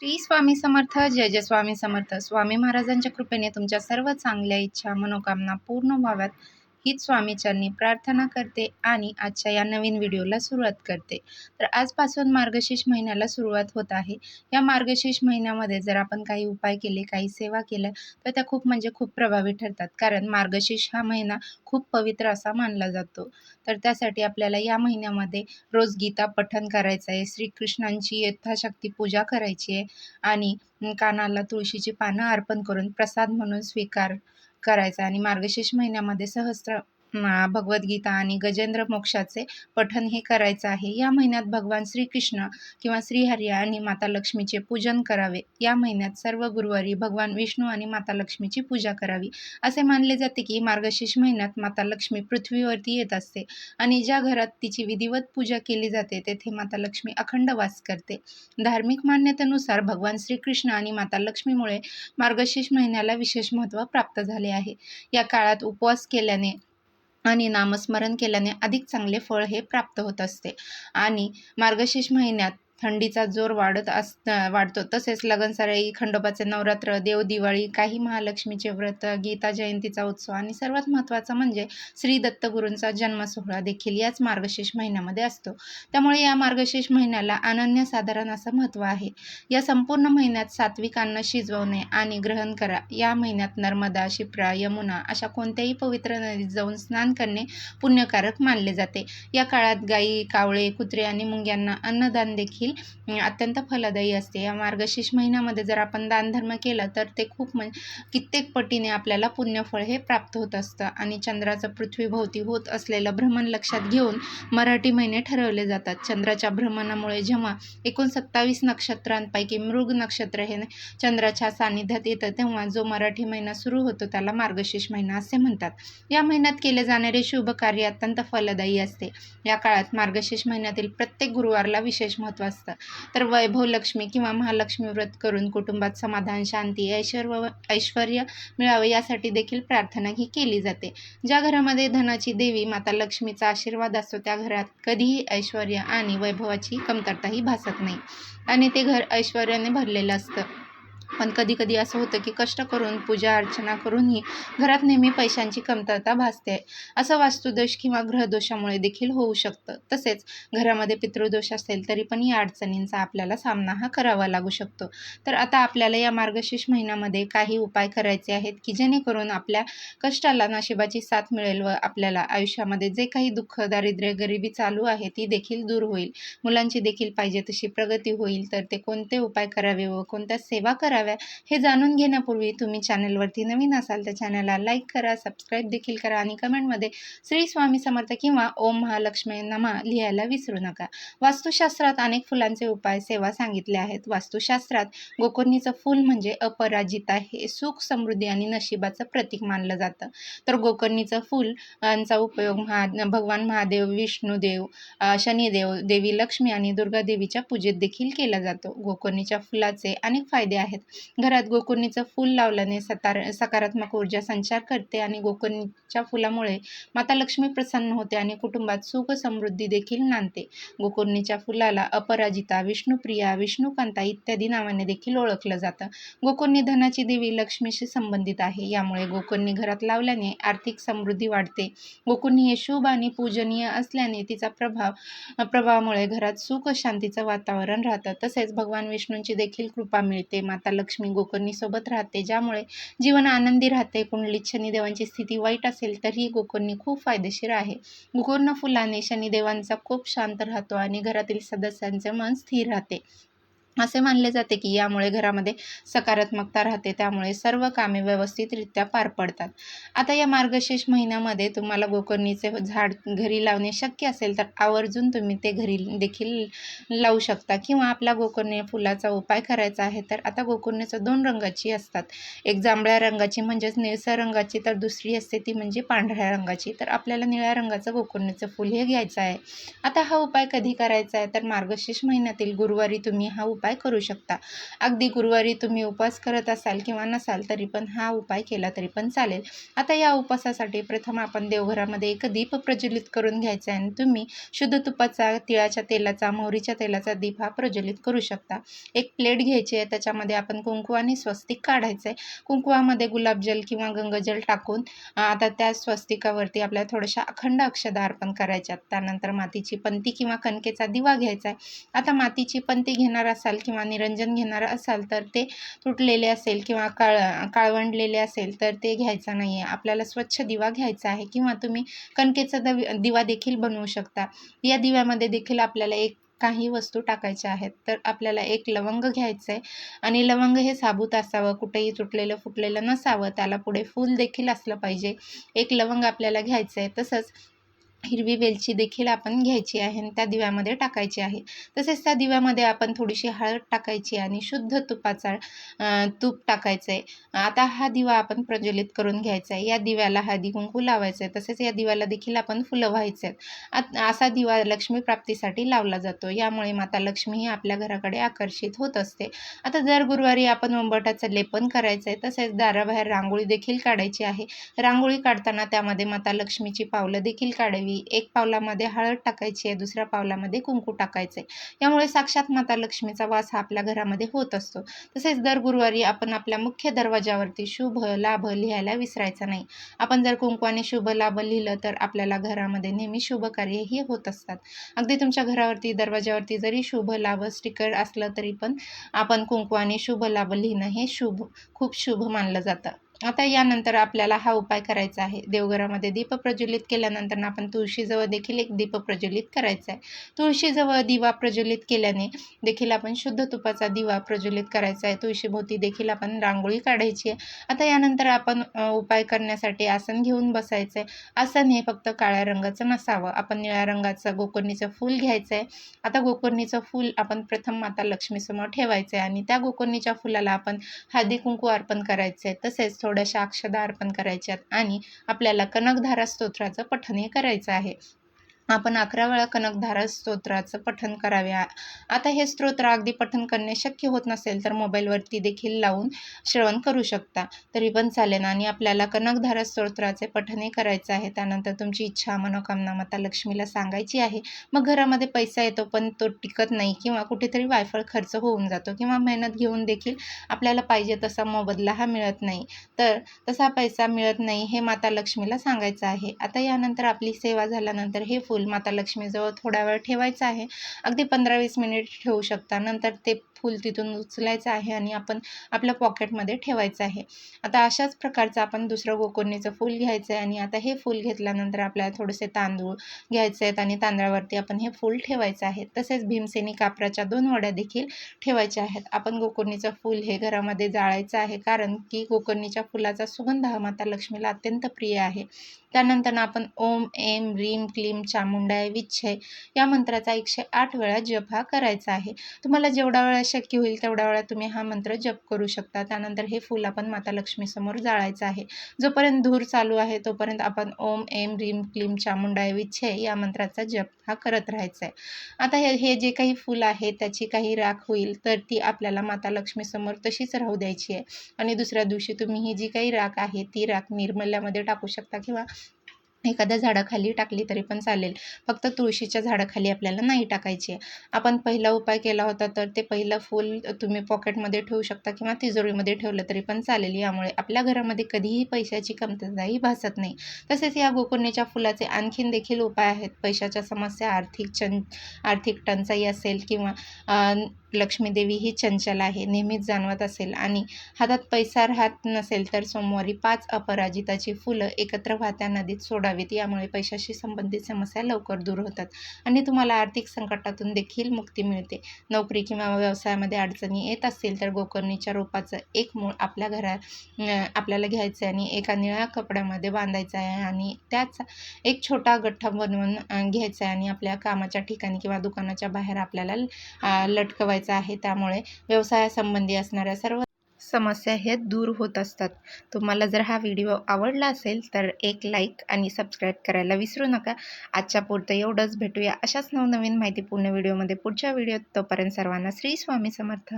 श्री स्वामी समर्थ जय जय स्वामी समर्थ. स्वामी महाराजांच्या कृपेने तुमच्या सर्व चांगल्या इच्छा मनोकामना पूर्ण व्हाव्यात. हीच स्वामीचरणी प्रार्थना करते आणि आजच्या या नवीन व्हिडिओला सुरुवात करते. तर आजपासून मार्गशीर्ष महिन्याला सुरुवात होत आहे. या मार्गशीर्ष महिन्यामध्ये जर आपण काही उपाय केले काही सेवा केल्या तर त्या खूप म्हणजे खूप प्रभावी ठरतात. कारण मार्गशीर्ष हा महिना खूप पवित्र असा मानला जातो. तर त्यासाठी आपल्याला या महिन्यामध्ये रोज गीता पठण करायचं आहे. श्रीकृष्णांची यथाशक्ती पूजा करायची आहे. आणि कानाला तुळशीची पानं अर्पण करून प्रसाद म्हणून स्वीकार करायचा आणि मार्गशीर्ष महिन्यामध्ये सहस्त्र भगवद्गीता आणि गजेंद्र मोक्षाचे पठन हे करायचं आहे. या महिन्यात भगवान श्रीकृष्ण किंवा श्रीहरी आणि माता लक्ष्मीचे पूजन करावे. या महिन्यात सर्व गुरुवारी भगवान विष्णू आणि माता लक्ष्मीची पूजा करावी. असे मानले जाते की मार्गशीर्ष महिन्यात माता लक्ष्मी पृथ्वीवरती येत असते आणि ज्या घरात तिची विधिवत पूजा केली जाते तेथे माता लक्ष्मी अखंड वास करते. धार्मिक मान्यतेनुसार भगवान श्रीकृष्ण आणि माता लक्ष्मीमुळे मार्गशीर्ष महिन्याला विशेष महत्त्व प्राप्त झाले आहे. या काळात उपवास केल्याने आणि नामस्मरण केल्याने अधिक चांगले फळ हे प्राप्त होत असते. आणि मार्गशीर्ष महिन्यात थंडीचा जोर वाढत अस वाढतो. तसेच लगनसराई खंडोबाचे नवरात्र देव दिवाळी काही महालक्ष्मीचे व्रत गीता जयंतीचा उत्सव आणि सर्वात महत्त्वाचा म्हणजे श्री दत्तगुरूंचा जन्मसोहळा देखील याच मार्गशीर्ष महिन्यामध्ये असतो. त्यामुळे या मार्गशीर्ष महिन्याला अनन्यसाधारण असं महत्त्व आहे. या संपूर्ण महिन्यात सात्विक अन्न शिजवणे आणि ग्रहण करा. या महिन्यात नर्मदा शिप्रा यमुना अशा कोणत्याही पवित्र नदीत जाऊन स्नान करणे पुण्यकारक मानले जाते. या काळात गायी कावळे कुत्रे आणि मुंग्यांना अन्नदान देखील अत्यंत फलदायी असते. या मार्गशीर्ष महिन्यामध्ये जर आपण दानधर्म केला तर ते खूप म्हणजे कित्येक पटीने आपल्याला पुण्यफळ हे प्राप्त होत असतं. आणि चंद्राचं पृथ्वीभोवती होत असलेलं भ्रमण लक्षात घेऊन मराठी महिने ठरवले जातात. चंद्राच्या भ्रमणामुळे जेव्हा एकूण सत्तावीस नक्षत्रांपैकी मृग नक्षत्र हे चंद्राच्या सानिध्यात येतं तेव्हा जो मराठी महिना सुरू होतो त्याला मार्गशीर्ष महिना असे म्हणतात. या महिन्यात केले जाणारे शुभ कार्य अत्यंत फलदायी असते. या काळात मार्गशीर्ष महिन्यातील प्रत्येक गुरुवारला विशेष महत्त्व असतं. तर वैभव लक्ष्मी किंवा महालक्ष्मी व्रत करून कुटुंबात समाधान शांती ऐश्वर ऐश्वर मिळावे यासाठी देखील प्रार्थना ही केली जाते. ज्या घरामध्ये धनाची देवी माता लक्ष्मीचा आशीर्वाद असतो त्या घरात कधीही ऐश्वर आणि वैभवाची कमतरताही भासत नाही. आणि ते घर ऐश्वर्याने भरलेलं असतं. पण कधी कधी असं होतं की कष्ट करून पूजा अर्चना करूनही घरात नेहमी पैशांची कमतरता भासते. असं वास्तुदोष किंवा ग्रहदोषामुळे देखील होऊ शकतं. तसेच घरामध्ये पितृदोष असेल तरी पण या अडचणींचा आपल्याला सामना हा करावा लागू शकतो. तर आता आपल्याला या मार्गशीर्ष महिन्यामध्ये काही उपाय करायचे आहेत की जेणेकरून आपल्या कष्टाला नशिबाची साथ मिळेल व आपल्याला आयुष्यामध्ये जे काही दुःख दारिद्र्य गरिबी चालू आहे ती देखील दूर होईल. मुलांची देखील पाहिजे तशी प्रगती होईल. तर ते कोणते उपाय करावे व कोणत्या सेवा कराव्या हे जाणून घेण्यापूर्वी तुम्ही चॅनलवरती नवीन असाल तर चॅनलला लाईक करा सबस्क्राईब देखील करा आणि कमेंटमध्ये श्री स्वामी समर्थ किंवा ओम महालक्ष्मी नमा लिहायला विसरू नका. वास्तुशास्त्रात अनेक फुलांचे उपाय सेवा सांगितले आहेत. वास्तुशास्त्रात गोकर्णीचं फूल म्हणजे अपराजिता हे सुख समृद्धी आणि नशिबाचं प्रतीक मानलं जातं. तर गोकर्णीचं फूल यांचा उपयोग महा भगवान महादेव विष्णुदेव शनिदेव देवी लक्ष्मी आणि दुर्गा देवीच्या पूजेत देखील केला जातो. गोकर्णीच्या फुलाचे अनेक फायदे आहेत. घरात गोकुर्णीचं फूल लावल्याने सतार सकारात्मक ऊर्जा संचार करते आणि गोकर्णीच्या फुलामुळे माता लक्ष्मी प्रसन्न होते आणि कुटुंबात सुख समृद्धी देखील नांदते. गोकुर्णीच्या फुलाला अपराजिता विष्णुप्रिया विष्णुकांता इत्यादी नावाने देखील ओळखलं जातं. गोकुर्णी धनाची देवी लक्ष्मीशी संबंधित आहे. यामुळे गोकुर्णी घरात लावल्याने आर्थिक समृद्धी वाढते. गोकुर्णी हे शुभ आणि पूजनीय असल्याने तिचा प्रभाव प्रभावामुळे घरात सुख शांतीचं वातावरण राहतं. तसेच भगवान विष्णूंची देखील कृपा मिळते. माता लक्ष्मी गोकर्णीसोबत राहते ज्यामुळे जीवन आनंदी राहते. कुंडलीत शनिदेवांची स्थिती वाईट असेल तरीही गोकर्णी खूप फायदेशीर आहे. गोकर्ण फुलाने शनिदेवांचा खूप शांत राहतो आणि घरातील सदस्यांचे मन स्थिर राहते. असे मानले जाते की यामुळे घरामध्ये सकारात्मकता राहते त्यामुळे सर्व कामे व्यवस्थितरित्या पार पडतात. आता या मार्गशीर्ष महिन्यामध्ये तुम्हाला गोकर्णीचे झाड घरी लावणे शक्य असेल तर आवर्जून तुम्ही ते घरी देखील लावू शकता किंवा आपल्या गोकर्णी फुलाचा उपाय करायचा आहे तर आता गोकर्णीचं दोन रंगाची असतात. एक जांभळ्या रंगाची म्हणजेच निळसर रंगाची तर दुसरी असते ती म्हणजे पांढऱ्या रंगाची. तर आपल्याला निळ्या रंगाचं गोकर्णीचं फूल हे घ्यायचं आहे. आता हा उपाय कधी करायचा आहे? तर मार्गशीर्ष महिन्यातील गुरुवारी तुम्ही हा उपाय उपाय करू शकता. अगदी गुरुवारी तुम्ही उपवास करत असाल किंवा नसाल तरी पण हा उपाय केला तरी पण चालेल. आता या उपवासासाठी प्रथम आपण देवघरामध्ये एक दीप प्रज्वलित करून घ्यायचा आहे आणि तुम्ही शुद्ध तुपाचा तिळाच्या तेलाचा मोहरीच्या तेलाचा दीप हा प्रज्वलित करू शकता. एक प्लेट घ्यायची आहे त्याच्यामध्ये आपण कुंकू आणि स्वस्तिक काढायचं आहे. कुंकुवामध्ये गुलाबजल किंवा गंगजल टाकून आता त्या स्वस्तिकावरती आपल्याला थोड्याशा अखंड अक्षदा अर्पण करायच्यात. त्यानंतर मातीची पंती किंवा कणकेचा दिवा घ्यायचा आहे. आता मातीची पंती घेणार असाल किंवा निरंजन घेणार असाल तर ते तुटलेले असेल किंवा काळ काळवंडलेले असेल तर ते घ्यायचं नाही आहे आपल्याला स्वच्छ दिवा घ्यायचा आहे किंवा तुम्ही कणकेचा दवि दिवा देखील बनवू शकता. या दिव्यामध्ये देखील आपल्याला एक काही वस्तू टाकायच्या आहेत तर आपल्याला एक लवंग घ्यायचं आहे आणि लवंग हे साबूत असावं कुठेही तुटलेलं फुटलेलं नसावं त्याला पुढे फूल देखील असलं पाहिजे. एक लवंग आपल्याला घ्यायचं आहे तसंच हिरवी वेलची देखील आपण घ्यायची आहे आणि त्या दिव्यामध्ये टाकायची आहे. तसेच त्या दिव्यामध्ये आपण थोडीशी हळद टाकायची आणि शुद्ध तुपाचा तूप टाकायचं आहे आता हा दिवा आपण प्रज्वलित करून घ्यायचा आहे या दिव्याला हळदी कुंकू लावायचं आहे तसेच या दिव्याला देखील आपण फुलं व्हायचे आहेत असा दिवा लक्ष्मी प्राप्तीसाठी लावला जातो. यामुळे माता लक्ष्मी ही आपल्या घराकडे आकर्षित होत असते. आता दर गुरुवारी आपण उंबरठाचं लेपन करायचं आहे तसेच दाराबाहेर रांगोळी देखील काढायची आहे. रांगोळी काढताना त्यामध्ये माता लक्ष्मीची पावलं देखील काढावी. एक पावलामध्ये हळद टाकायची आहे दुसऱ्या पावलामध्ये कुंकू टाकायचं आहे यामुळे साक्षात माता लक्ष्मीचा वास हा आपल्या घरामध्ये होत असतो. तसेच दर गुरुवारी आपण आपल्या मुख्य दरवाजावरती शुभ लाभ लिहायला विसरायचा नाही. आपण जर कुंकवाने शुभ लाभ लिहिलं तर आपल्याला घरामध्ये नेहमी शुभ कार्यही होत असतात. अगदी तुमच्या घरावरती दरवाजावरती जरी शुभ लाभ स्टिकर असलं तरी पण आपण कुंकवाने शुभ लाभ लिहिणं हे शुभ खूप शुभ मानलं जातं. आता यानंतर आपल्याला हा उपाय करायचा आहे. देवघरामध्ये दीप प्रज्वलित केल्यानंतर आपण तुळशीजवळ देखील एक दीप प्रज्वलित करायचा आहे. तुळशीजवळ दिवा प्रज्वलित केल्याने देखील आपण शुद्ध तुपाचा दिवा प्रज्वलित करायचा आहे. तुळशीभोवती देखील आपण रांगोळी काढायची आहे. आता यानंतर आपण उपाय करण्यासाठी आसन घेऊन बसायचं आहे. आसन हे फक्त काळ्या रंगाचं नसावं. आपण निळ्या रंगाचं गोकर्णीचं फूल घ्यायचं आहे. आता गोकर्णीचं फूल आपण प्रथम माता लक्ष्मीसमोर ठेवायचं आहे आणि त्या गोकर्णीच्या फुलाला आपण हळदी कुंकू अर्पण करायचं आहे. तसेच तेवढ्याशा अक्षदा अर्पण करायच्यात आणि आपल्याला कनकधारा स्तोत्राचं पठणही करायचं आहे. आपण अकरा वेळा कनकधारा स्तोत्राचं पठण करावे. आता हे स्तोत्र अगदी पठण करणे शक्य होत नसेल तर मोबाईलवरती देखील लावून श्रवण करू शकता. तरी पण चालेल. आणि आपल्याला कनकधारा स्तोत्राचे पठणही करायचं आहे. त्यानंतर तुमची इच्छा मनोकामना माता लक्ष्मीला सांगायची आहे. मग घरामध्ये पैसा येतो पण तो टिकत नाही किंवा कुठेतरी वायफळ खर्च होऊन जातो किंवा मेहनत घेऊन देखील आपल्याला पाहिजे तसा मोबदला हा मिळत नाही. तर तसा पैसा मिळत नाही हे माता लक्ष्मीला सांगायचं आहे. आता यानंतर आपली सेवा झाल्यानंतर हे फूल माता लक्ष्मीजवळ थोडा वेळ ठेवायचं आहे. अगदी पंधरा वीस मिनिट ठेवू शकता. नंतर ते फूल तिथून उचलायचं आहे आणि आपण आपल्या पॉकेटमध्ये ठेवायचं आहे. आता अशाच प्रकारचं आपण दुसरं गोकुर्णीचं फूल घ्यायचं आहे आणि आता हे फूल घेतल्यानंतर आपल्याला थोडेसे तांदूळ घ्यायचे आहेत आणि तांदळावरती आपण हे फूल ठेवायचं आहे. तसेच भीमसेनी कापराच्या दोन वड्या देखील ठेवायच्या आहेत. आपण गोकर्णीचं फूल हे घरामध्ये जाळायचं आहे कारण की गोकर्णीच्या फुलाचा सुगंध हा माता लक्ष्मीला अत्यंत प्रिय आहे. त्यानंतर आपण ओम एम रीम क्लीम चामुंडाय विच्छय या मंत्राचा एकशे आठ वेळा जप हा करायचा आहे. तुम्हाला जेवढा वेळा शक्य होईल तेवढ्या वेळा तुम्ही हा मंत्र जप करू शकता. त्यानंतर हे फूल आपण माता लक्ष्मीसमोर जाळायचं आहे. जोपर्यंत धूर चालू आहे तोपर्यंत आपण ओम एम रीम क्लीम चामुंडा विच्छे या मंत्राचा जप हा करत राहायचा आहे आता हे हे जे काही फूल आहे त्याची काही राख होईल तर ती आपल्याला माता लक्ष्मीसमोर तशीच राहू द्यायची आहे. आणि दुसऱ्या दिवशी तुम्ही ही जी काही राख आहे ती राख निर्मल्यामध्ये टाकू शकता किंवा एखाद्या झाडाखाली टाकली तरी पण चालेल. फक्त तुळशीच्या झाडाखाली आपल्याला नाही टाकायची आपण पहिला उपाय केला होता तर ते पहिलं फूल तुम्ही पॉकेटमध्ये ठेवू शकता किंवा तिजोरीमध्ये ठेवलं तरी पण चालेल. यामुळे आपल्या घरामध्ये कधीही पैशाची कमतरताही भासत नाही. तसेच या गोकुर्णीच्या फुलाचे आणखीन देखील उपाय आहेत. पैशाच्या समस्या आर्थिक चं आर्थिक टंचाई असेल किंवा लक्ष्मीदेवी ही चंचल आहे नेहमीच जाणवत असेल आणि हातात पैसा राहत नसेल तर सोमवारी पाच अपराजिताची फुलं एकत्र वाहत्या नदीत सोडावीत यामुळे पैशाशी संबंधित समस्या लवकर दूर होतात आणि तुम्हाला आर्थिक संकटातून देखील मुक्ती मिळते. नोकरी किंवा व्यवसायामध्ये अडचणी येत असतील तर गोकर्णीच्या रोपाचं एक मूळ आपल्या घरात आपल्याला घ्यायचं आहे आणि एका निळ्या कपड्यामध्ये बांधायचं आहे आणि त्याचा एक छोटा गठ्ठा बनवून घ्यायचा आहे आणि आपल्या कामाच्या ठिकाणी किंवा दुकानाच्या बाहेर आपल्याला लटकवायचं आहे. त्यामुळे व्यवसायासंबंधी असणाऱ्या सर्व समस्या हे दूर होत असतात. तुम्हाला जर हा व्हिडिओ आवडला असेल तर एक लाईक आणि सबस्क्राईब करायला विसरू नका. आजच्या पुरतं एवढंच. भेटूया अशाच नवनवीन माहितीपूर्ण व्हिडिओमध्ये. पुढच्या व्हिडिओत तोपर्यंत सर्वांना श्री स्वामी समर्थ.